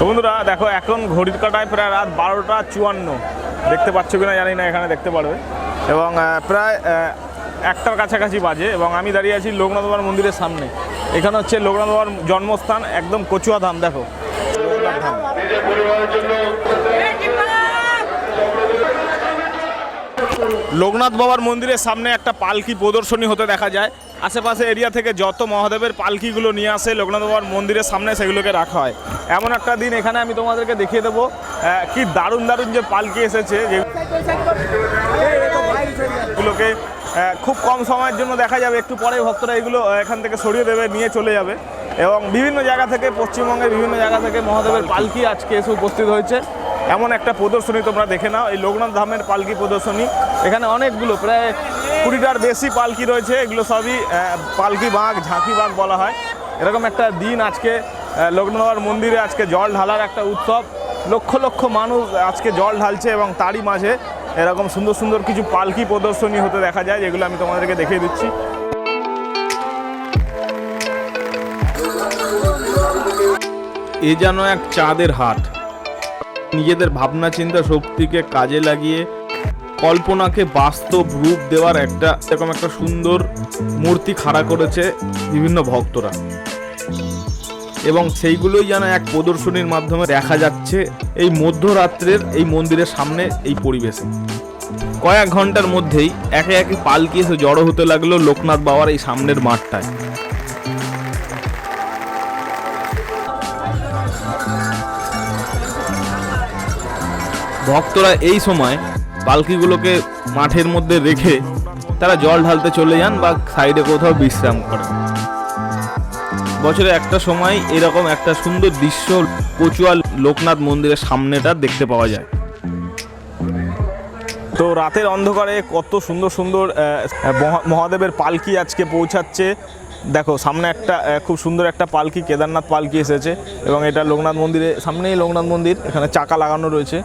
তো বন্ধুরা, দেখো এখন ঘড়ির কাটায় প্রায় রাত বারোটা চুয়ান্ন। দেখতে পাচ্ছ কিনা জানি না, এখানে দেখতে পারবে। এবং প্রায় একটার কাছাকাছি বাজে এবং আমি দাঁড়িয়ে আছি লোকনাথ বাবার মন্দিরের সামনে। এখানে হচ্ছে লোকনাথ বাবার জন্মস্থান একদম কচুয়া ধাম, দেখো। লোকনাথ ধাম লোকনাথ বাবার মন্দিরের সামনে একটা পালকি প্রদর্শনী হতে দেখা যায়। আশেপাশে এরিয়া থেকে যত মহাদেবের পালকিগুলো নিয়ে আসে, লোকনাথ বাবার মন্দিরের সামনে সেগুলোকে রাখা হয়। এমন একটা দিন এখানে আমি তোমাদেরকে দেখিয়ে দেবো। কি দারুণ দারুণ যে পালকি এসেছে যেগুলোকে খুব কম সময়ের জন্য দেখা যাবে। একটু পরে ভক্তরা এগুলো এখান থেকে সরিয়ে দেবে, নিয়ে চলে যাবে। এবং বিভিন্ন জায়গা থেকে, পশ্চিমবঙ্গের বিভিন্ন জায়গা থেকে মহাদেবের পালকি আজকে এসে উপস্থিত হয়েছে। এমন একটা প্রদর্শনী তোমরা দেখে নাও। এই লোকনাথ ধামের পালকি প্রদর্শনী। এখানে অনেকগুলো, প্রায় কুড়িটার বেশি পালকি রয়েছে। এগুলো সবই পালকি বাঘ, ঝাঁকি বাঘ বলা হয়। এরকম একটা দিন আজকে লোকনাথ মন্দিরে আজকে জল ঢালার একটা উৎসব। লক্ষ লক্ষ মানুষ আজকে জল ঢালছে এবং তারই মাঝে এরকম সুন্দর সুন্দর কিছু পালকি প্রদর্শনী হতে দেখা যায়, যেগুলো আমি তোমাদেরকে দেখিয়ে দিচ্ছি। এ যেন এক চাঁদের হাট। নিজেদের ভাবনা চিন্তা শক্তিকে কাজে লাগিয়ে কল্পনাকে বাস্তব রূপ দেওয়ার একটা, এরকম একটা সুন্দর মূর্তি খাড়া করেছে বিভিন্ন ভক্তরা। এবং সেইগুলোই যেন এক প্রদর্শনীর মাধ্যমে দেখা যাচ্ছে এই মধ্যরাত্রের এই মন্দিরের সামনে এই পরিবেশে। কয়েক ঘণ্টার মধ্যেই একে একে পালকি এসে জড়ো হতে লাগল লোকনাথ বাবার এই সামনের মাঠটায়। ভক্তরা এই সময় পালকিগুলোকে মাঠের মধ্যে রেখে তারা জল ঢালতে চলে যান বা সাইডে কোথাও বিশ্রাম করেন। বছরে একটা সময় এরকম একটা সুন্দর দৃশ্য কচুয়া লোকনাথ মন্দিরের সামনেটা দেখতে পাওয়া যায়। তো রাতের অন্ধকারে কত সুন্দর সুন্দর মহা- মহাদেবের পালকি আজকে পৌঁছাচ্ছে। দেখো, সামনে একটা খুব সুন্দর একটা পালকি, কেদারনাথ পালকি এসেছে এবং এটা লোকনাথ মন্দিরে সামনেই লোকনাথ মন্দির, এখানে চাকা লাগানো রয়েছে।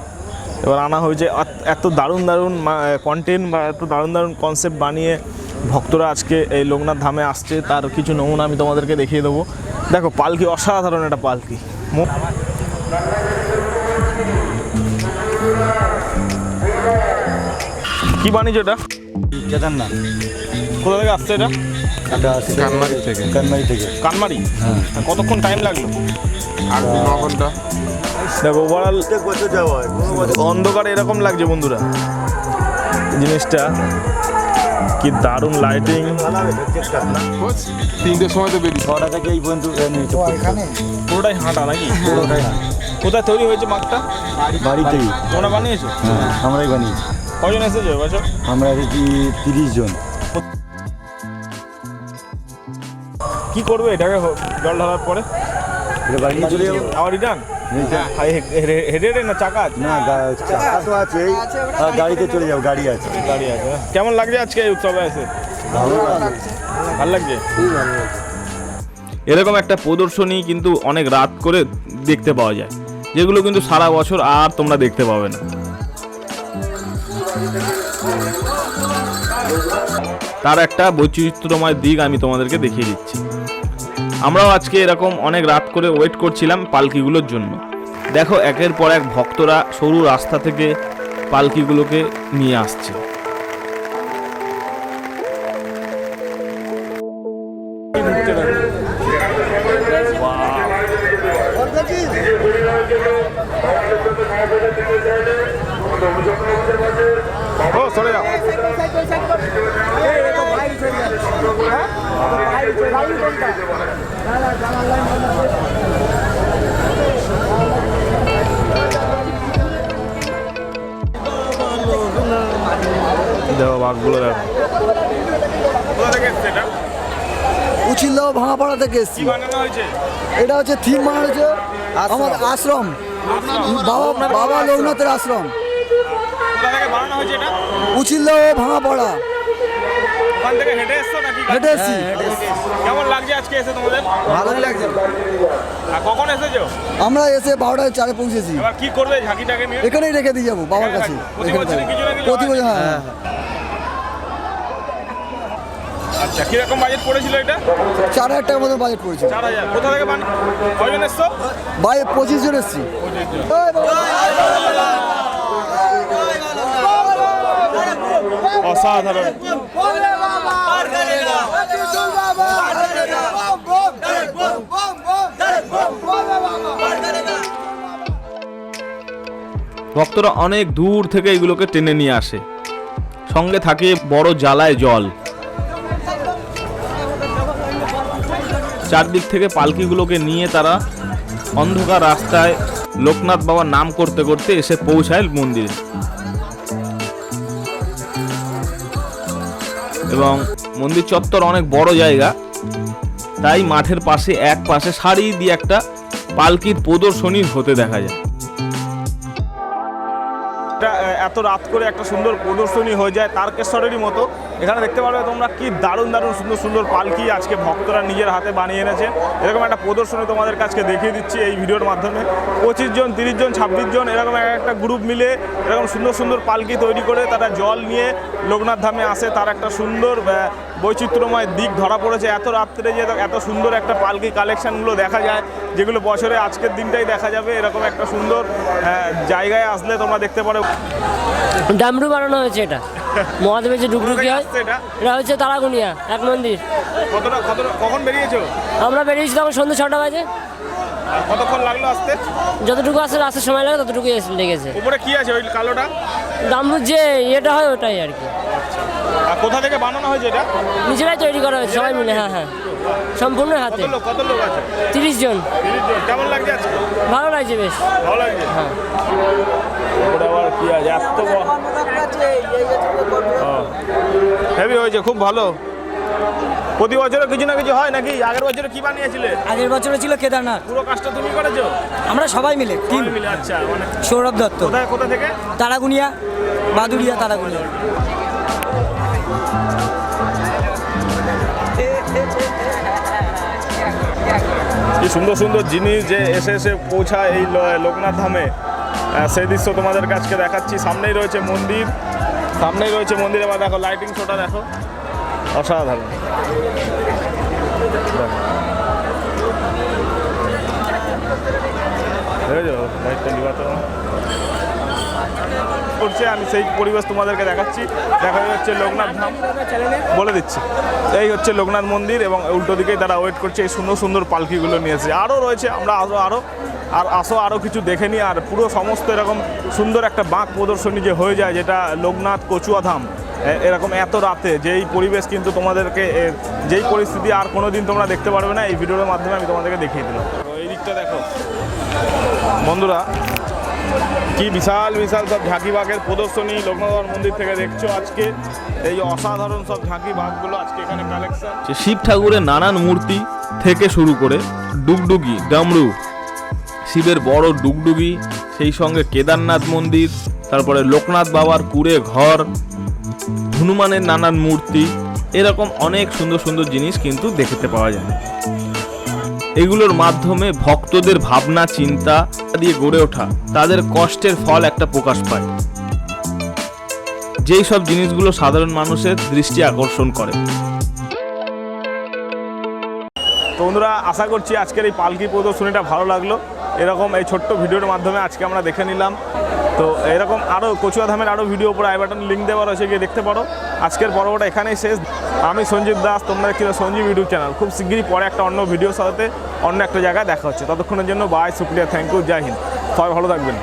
এবার আনা হয়েছে। এত- এত দারুণ দারুণ কন্টেন্ট বা এত দারুণ দারুণ কনসেপ্ট বানিয়ে ভক্তরা আজকে এই লোকনাথ ধামে আসছে। তার কিছু নমুনা আমি তোমাদেরকে দেখিয়ে দেবো। দেখো পালকি অসাধারণ একটা পালকি। মো- কি বানিয়েছো এটা? কেদারনাথ। কোথা থেকে আসছে এটা? কানমারি থেকে। কানমারি থেকে। কানমারি? হ্যাঁ। কতক্ষণ টাইম লাগল? আর ন ঘণ্টা। দেখো ওভারঅল হয় অন্ধকার এরকম লাগছে বন্ধুরা। জিনিসটা কি দারুণ লাইটিং তিনটের সময় তো বেরিয়েছি ছটা থেকে এই পর্যন্ত পুরোটাই হাঁটা নাকি? পুরোটাই কোথায় তৈরি হয়েছে মাঠটা? বাড়িতেই। তোমরা বানিয়েছো? হ্যাঁ আমরাই বানিয়েছি। কজন এসেছ এবছর আমরা এসেছি তিরিশ জন। কি করবে এটাকে জল ঢালার পরে? এটা চলে যাব। আবার রিটার্ন হেঁটে হেঁটে না চাকা আছে? না চাকা তো আছেই গাড়িতে চলে যাব গাড়ি আছে। গাড়ি আছে কেমন লাগছে আজকে এই উৎসবে এসে? ভালো লাগবে ভালো লাগছে। এরকম একটা প্রদর্শনী কিন্তু অনেক রাত করে দেখতে পাওয়া যায় যেগুলো কিন্তু সারা বছর আর তোমরা দেখতে পাবে না। তার একটা বৈচিত্র্যময় দিক আমি তোমাদেরকে দেখিয়ে দিচ্ছি। আমরাও আজকে এরকম অনেক রাত করে ওয়েট করছিলাম পালকিগুলোর জন্য। দেখো একের পর এক ভক্তরা সরু রাস্তা থেকে পালকিগুলোকে নিয়ে আসছে। ও সরে যাও। দেখো বাঘগুলো দেখো। থেকে এসছে এটা ভাঙাপাড়া থেকে এসছি। কি বানানো হয়েছে? এটা হচ্ছে থিম বানানো হয়েছে আমাদের আশ্রম। বাবা বাবা লোকনাথের আশ্রম। ভাঙাপাড়া। ওখান থেকে হেঁটে এসছো নাকি? হেঁটে এসছি। কেমন লাগছে আজকে এসে তোমাদের? ভালোই লাগছে। আর কখন এসেছ? আমরা এসে বারোটায় চারে পৌঁছেছি। এবার কি করবে ঝাঁকিটাকে নিয়ে? এখানেই রেখে দিয়ে যাব বাবার কাছে। প্রতি এখানে কিছু না কিছু প্রতি বছর হ্যাঁ। আচ্ছা কীরকম বাজেট পড়েছিল এটা? চার হাজার টাকার মতো বাজেট পড়েছে। চার হাজার। কোথা থেকে বান কয়জন এসছো? বাইরে পঁচিশ জন এসছি। অসাধারণ। ভক্তরা অনেক দূর থেকে এগুলোকে টেনে নিয়ে আসে। সঙ্গে থাকে বড় জ্বালায় জল। চারদিক থেকে পালকিগুলোকে নিয়ে তারা অন্ধকার রাস্তায় লোকনাথ বাবার নাম করতে করতে এসে পৌঁছায় মন্দিরে। এবং মন্দির চত্বর অনেক বড় জায়গা। তাই মাঠের পাশে এক পাশে সারি দিয়ে একটা পালকির প্রদর্শনী হতে দেখা যায়। এত রাত করে একটা সুন্দর প্রদর্শনী হয়ে যায় তারকেশ্বরেরই মতো। এখানে দেখতে পারবে তোমরা কি দারুণ দারুণ, সুন্দর সুন্দর পালকি আজকে ভক্তরা নিজের হাতে বানিয়ে এনেছেন। এরকম একটা প্রদর্শনী তোমাদের কাছকে দেখিয়ে দিচ্ছি এই ভিডিওর মাধ্যমে। পঁচিশ জন, তিরিশ জন, ছাব্বিশ জন এরকম এক একটা গ্রুপ মিলে এরকম সুন্দর সুন্দর পালকি তৈরি করে তারা জল নিয়ে লোকনাথ ধামে আসে। তার একটা সুন্দর বৈচিত্র্যময় দিক ধরা পড়েছে। এত রাত্রে যে এত সুন্দর একটা পালকি কালেকশানগুলো দেখা যায় যেগুলো বছরে আজকের দিনটাই দেখা যাবে এরকম একটা সুন্দর জায়গায় আসলে তোমরা দেখতে পারো। ডামরু বানানো হয়েছে এটা। মহাদেবের যে ডুকডুকি হয় এটা? হচ্ছে তারাগুনিয়া এক মন্দির। কতটা কতটা কখন বেরিয়েছো? আমরা বেরিয়েছি তখন সন্ধ্যে ছটা বাজে। কতক্ষণ লাগল আসতে? যতটুকু আসতে আসার সময় লাগে ততটুকু এসে লেগেছে। উপরে কি আছে ওই কালোটা? ডামরুর যে ইয়েটা হয় ওটাই আর কি। আর কোথা থেকে বানানো হয়েছে এটা? নিজেরাই তৈরি করা হয়েছে সবাই মিলে হ্যাঁ হ্যাঁ। সম্পূর্ণ কত লোক কত লোক আছে? তিরিশ জন। তিরিশ জন। কেমন লাগছে আজকে? ভালো লাগছে বেশ। ভালো লাগছে? হ্যাঁ। ওটা আবার কি আছে? এত হেভি হয়েছে খুব ভালো। প্রতি বছরও কিছু না কিছু হয় নাকি? আগের বছরে কি বানিয়েছিলে? আগের বছরে ছিল কেদারনাথ। পুরো কাজটা তুমি করেছ? আমরা সবাই মিলে টিম মিলে আচ্ছা মানে সৌরভ দত্ত। কোথায় কোথা থেকে? তারাগুনিয়া বাদুরিয়া তারাগুনিয়া। কি সুন্দর সুন্দর জিনিস যে এসে এসে পৌঁছায় এই লোকনাথ ধামে। সেই দৃশ্য তোমাদের কাছকে দেখাচ্ছি। সামনেই রয়েছে মন্দির। সামনেই রয়েছে মন্দির। এবার দেখো লাইটিং শোটা দেখো। অসাধারণ। দেখো। করছে, আমি সেই পরিবেশ তোমাদেরকে দেখাচ্ছি। দেখা যাচ্ছে লোকনাথ ধাম। বলে দিচ্ছি। এই হচ্ছে লোকনাথ মন্দির এবং উল্টো দিকেই তারা ওয়েট করছে, এই সুন্দর সুন্দর পালকিগুলো নিয়েছে আরও রয়েছে, আমরা আরও আরও আর আসো আরও কিছু দেখে নিই আর পুরো সমস্ত এরকম সুন্দর একটা বাঁক প্রদর্শনী যে হয়ে যায়, যেটা লোকনাথ কচুয়া ধাম এরকম এত রাতে, যেই পরিবেশ কিন্তু তোমাদেরকে যেই পরিস্থিতি আর কোনো দিন তোমরা দেখতে পারবে না, এই ভিডিওর মাধ্যমে আমি তোমাদেরকে দেখিয়ে দিলাম। এই দিকটা দেখো। বন্ধুরা কি বিশাল বিশাল সব ঝাঁকি বাঘের প্রদর্শনী লোকনাথ মন্দির থেকে দেখছ আজকে। এই অসাধারণ সব ঝাঁকি বাঘগুলো আজকে এখানে কালেকশন শিব ঠাকুরের নানান মূর্তি থেকে শুরু করে ডুগডুগি, ডামরু, শিবের বড় ডুগডুগি, সেই সঙ্গে কেদারনাথ মন্দির, তারপরে লোকনাথ বাবার কুড়ে ঘর, হনুমানের নানান মূর্তি, এরকম অনেক সুন্দর সুন্দর জিনিস কিন্তু দেখতে পাওয়া যায়। এগুলোর মাধ্যমে ভক্তদের ভাবনা, চিন্তা দিয়ে গড়ে ওঠা। তাদের কষ্টের ফল একটা প্রকাশ পায়। যেই সব জিনিসগুলো সাধারণ মানুষের দৃষ্টি আকর্ষণ করে। বন্ধুরা, আশা করছি আজকের এই পালকি প্রদর্শনীটা ভালো লাগল। এরকম এই ছোট্ট ভিডিওর মাধ্যমে আজকে আমরা দেখে নিলাম। তো এরকম আরও কচুয়া ধামের আরও ভিডিও উপরে আই বাটন লিঙ্ক দেওয়া রয়েছে, গিয়ে দেখতে পারো। আজকের পর্বটা এখানেই শেষ। আমি সঞ্জীব দাস, তোমরা দেখছি সঞ্জীব ইউটিউব চ্যানেল খুব শীঘ্রই পরে একটা অন্য ভিডিওর সাথে অন্য একটা জায়গায় দেখা হচ্ছে। ততক্ষণের জন্য bye Supriya thank you Jai Hind. সবাই ভালো থাকবেন।